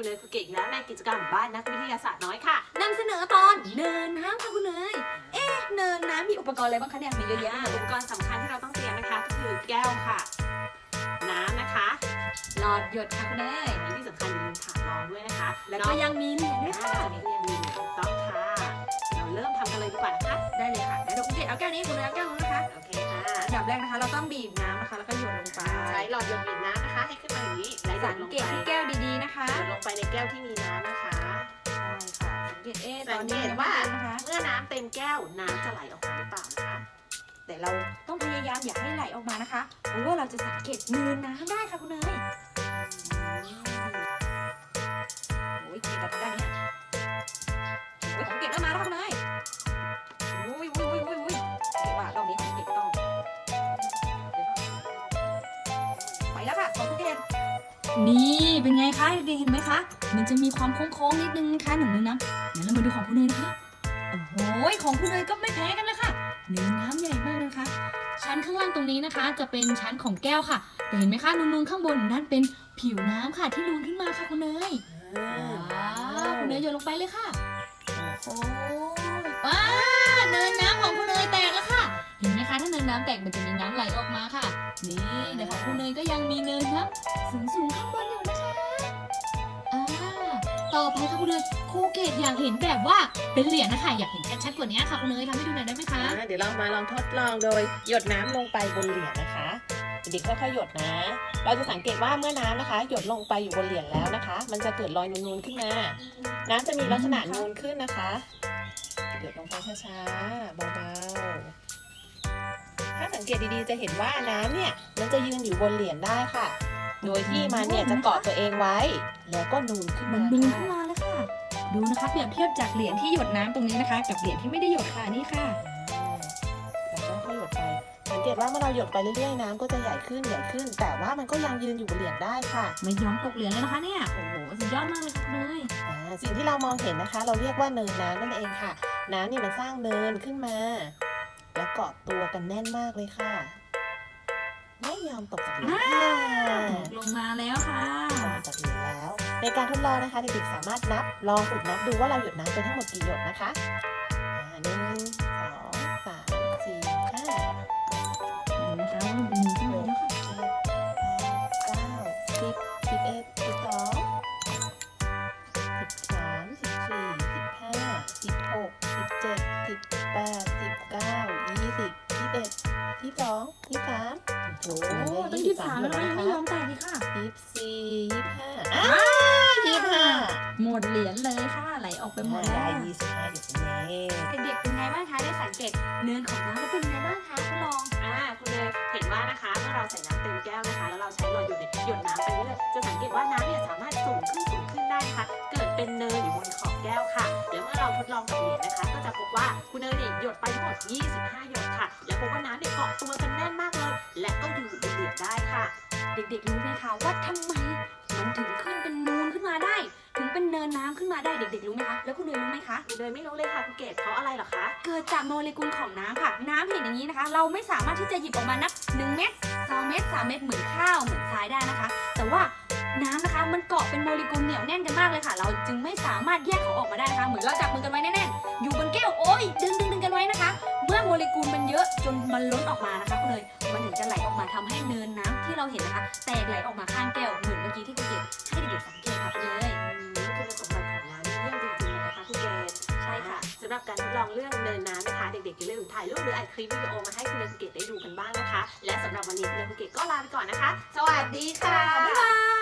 คุณเนยคุณเก่งแล้วในกิจกรรมบ้านนักวิทยาศาสตร์น้อยค่ะนำเสนอตอนเนินน้ำค่ะคุณเนยเอ๊ะเนินน้ำมีอุปกรณ์อะไรบ้างคะเนี่ยมีเยอะแยะอุปกรณ์สำคัญที่เราต้องเตรียมนะคะก็คือแก้วค่ะ น้ำนะคะ หลอดหยดค่ะคุณเนยอันนี้ที่สำคัญอย่าลืมถาดรองด้วยนะคะแล้วก็ยังมีเหรียญด้วยนะค่ะคะจะมีเรียงมีถูกต้องค่ะ เราเริ่มทำกันเลยดีกว่านะคะได้เลยค่ะเดี๋ยวคุณเกดเอาแก้วนี้คุณเนยเอาแก้วนู้นนะคะโอเคค่ะอันดับแรกนะคะ เราต้องบีบน้ำนะคะแล้วก็หยดลงไป น้ำนะคะให้ขึ้นมาอย่างนี้แล้วหยสัดงลงเกไปตที่แก้วดีๆนะคะหยดลงไปในแก้วที่มีน้ำนะคะ ใช่ค่ะสังเกตเอ๊ะตสัอนงเกนี้ตยังว่าไม่เต็มนะคะ เมื่อน้ำเต็มแก้วน้ำจะไหลออกมาหรือเปล่านะคะแต่เราต้องพยายามอย่าให้ไหลออกมานะคะ เพราะว่าเราจะสังเกตเนินน้ำได้ค่ะคุณเนยโอ้ยเกตแต่ทำได้ไหมเนี่ยโอ้ยของเกตเริ่มมาแล้วค่ะ นี่เป็นไงคะเด็กๆเห็นไหมคะ มันจะมีความโค้งๆนิดนึงนะคะหนึ่งนึงนะเดี๋ยวเรามาดูของคุณเนยนะคะโอ้โหของคุณเนยก็ไม่แพ้กันเลยค่ะเนื้อน้ำใหญ่มากเลยนะคะ ชั้นข้างล่างตรงนี้นะคะ จะเป็นชั้นของแก้วค่ะแต่เห็นไหมคะนูนๆข้างบนนั่นเป็นผิวน้ำค่ะที่นูนขึ้นมาค่ะคุณเนยว้าวคุณเนยโยนลงไปเลยค่ะโอ้โหว้าเนินน้ำของคุณเนยแตกแล้วค่ะ เห็นไหมคะถ้าเนินน้ำแตกมันจะมีน้ำไหลออกมาค่ะ นี่แต่ของคุณเนยก็ยังมีเนินน้ำสูงสูงข้างบนอยู่นะคะอ่าต่อไปค่ะคุณเนยครูเกตอยากเห็นแบบว่าเป็นเหรียญนะคะอยากเห็นชัดๆกว่านี้ค่ะคุณเนยทำให้ดูหน่อยได้ไหมคะอ่าเดี๋ยวเรามาลองทดลองโดยหยดน้ำลงไปบนเหรียญนะคะเด็กค่อยๆหยดนะ เราจะสังเกตว่าเมื่อน้ำนะคะ หยดลงไปอยู่บนเหรียญแล้วนะคะ มันจะเกิดรอยนูนๆขึ้นมา น้ำจะมีลักษณะนูนขึ้นนะคะ หยดลงไปช้าๆเบาๆ ถ้าสังเกตดีๆจะเห็นว่าน้ำเนี่ยมันจะยืนอยู่บนเหรียญได้ค่ะ โดยที่มันเนี่ยจะเกาะตัวเองไว้ แล้วก็นูนขึ้นมัมานนูนค่ะขึ้นมาแล้วค่ะ ดูนะคะเปรียบเทียบจากเหรียญที่หยดน้ำตรงนี้นะคะ กับเหรียญที่ไม่ได้หยดค่ะนี่ค่ะ เราก็ค่อยหยดไป สังเกตว่าเมื่อเราหยดไปเรื่อยๆน้ำก็จะใหญ่ขึ้นใหญ่ขึ้น แต่ว่ามันก็ยังยืนอยู่บนเหรียญได้ค่ะไม่ยอมตกเหรียญเลยนะคะเนี่ย โอ้โหสุดยอดมากเลยค่ะคุณเนยอ่าสิ่งที่เรามองเห็นนะคะ เราเรียกว่าเนินน้ำนั่นเองค่ะ น้ำเนี่ยมันสร้างเนินขึ้นมา แล้วเกาะตัวกันแน่นมากเลยค่ะ ไม่ยอมตกจากเหรียญค่ะตกลงมาแล้วค่ะตกจากเหรียญแล้ว ในการทดลองนะคะเด็กๆสามารถนับลองฝึกนับดูว่าเราหยดน้ำไปทั้งหมดกี่หยดนะคะอ่าหนึ่งสอง สิบสองยี่สิบสามโอ้โอ้โหตั้งยี่สิบสามแล้วนะยังไม่ยอมแตกเลยค่ะ ยี่สิบสี่ยี่สิบห้าอ้ายี่สิบห้าหมดเหรียญเลยค่ะไหลออกไปหมดแล้ได้วยี่สิบห้าหยดเองเด็กๆเป็นไงบ้างคะได้สังเกตเนินของน้ำแล้วเป็นไงบ้างคะทดลองอ่าคุณเนยเห็นว่านะคะเมื่อเราใส่น้ำเต็มแก้วนะคะ แล้วเราใช้หลอดหยดเนี่ยหยดน้ำไปเรื่อยจะสังเกตว่าน้ำเนี่ยสามารถสูงขึ้นสูงขึ้นได้นะคะเกิดเป็นเนินอยู่บนขอบแก้วค่ะ เดี๋ยวเมื่อเราทดลองกับเหรียญนะคะก็ จะพบว่าคุณเนยเนี่ยหยดไปทั้งหมด 25 หยดค่ะ และพบว่าน้ำเนี่ยเกาะตัวกันแน่นมากเลย และก็อยู่บนเหรียญได้ค่ะ เด็กๆรู้ไหมคะว่าทำไมมันถึงขึ้นเป็นนูนขึ้นมาได้ ถึงเป็นเนินน้ำขึ้นมาได้เด็กๆรู้ไหมคะ แล้วคุณเนยรู้ไหมคะคุณเนยไม่รู้เลยค่ะคุณเกดเพราะอะไรเหรอคะ เกิดจากโมเลกุลของน้ำค่ะ น้ำเห็นอย่างนี้นะคะ เราไม่สามารถที่จะหยิบออกมานับ1เม็ด2เม็ด3เม็ดเหมือนข้าวเหมือนทรายได้นะคะ แต่ว่า น้ำนะคะมันเกาะเป็นโมเลกุลเหนียวแน่นกันมากเลยค่ะ เราจึงไม่สามารถแยกเขาออกมาได้นะคะ เหมือนเราจับมือกันไว้แน่นๆอยู่บนแก้วโอ้ยดึงดึงดึงกันไว้นะคะ เมื่อโมเลกุลมันเยอะจนมันล้นออกมานะคะคุณเลยมันถึงจะไหลออกมาทำให้เนินน้ำที่เราเห็นนะคะ แตกไหลออกมาข้างแก้วเหมือนเมื่อกี้ที่คุณเกดให้เด็กๆสังเกตค่ะคุณเลยอืมคุณสมบัติของน้ำนี่เยี่ยมจริงๆเลยนะคะคุณเกดใช่ค่ะสำหรับการทดลองเรื่องเนินน้ำนะคะ เด็กๆอย่าลืมถ่ายรูปหรืออัดคลิปวิดีโอมาให้คุณเนยคุณเกดได้ดูกันบ้างนะคะ และสำหรับวันนี้คุณเนยคุณเกดก็ลาไปก่อนนะคะ สวัสดีค่ะบ๊ายบาย